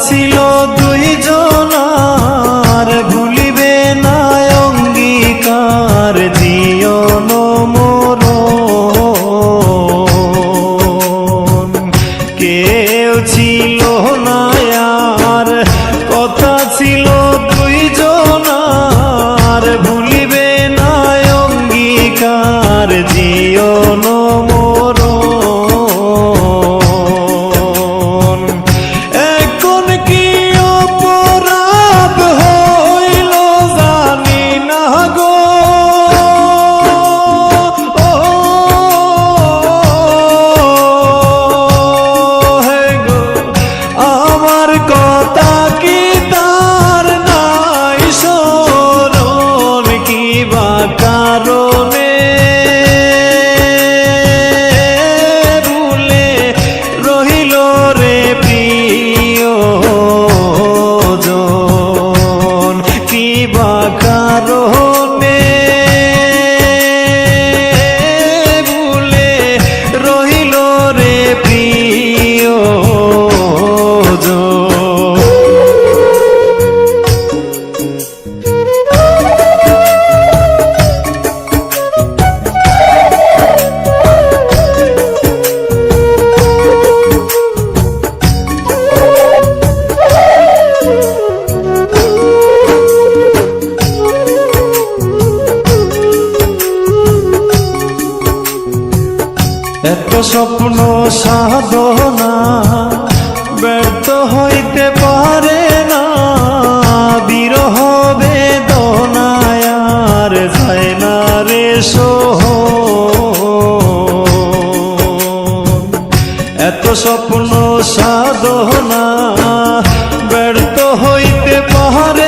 see. ಯಾರೋ স্বপ্ন সাধনা ব্যর্থ হইতে পারে না। বিরহ বেদনায়ার যায় না রে সোহ এত স্বপ্ন সাধনা ব্যর্থ হইতে পারে